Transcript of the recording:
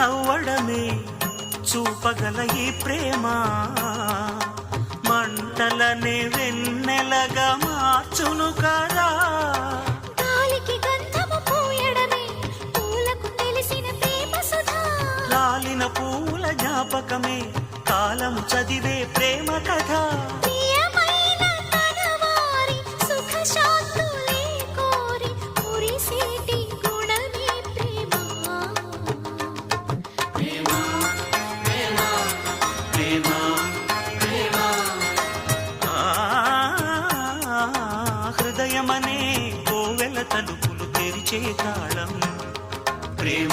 నవ్వడమే చూపగల ఈ ప్రేమ. మంటలనే వెన్నెలగా మార్చును కదా. రాలిన పూల జ్ఞాపకమే కాలము చదివే ప్రేమ కథ. హృదయమనే కోవెల తలుపులు తెరిచే తాళం. ప్రేమ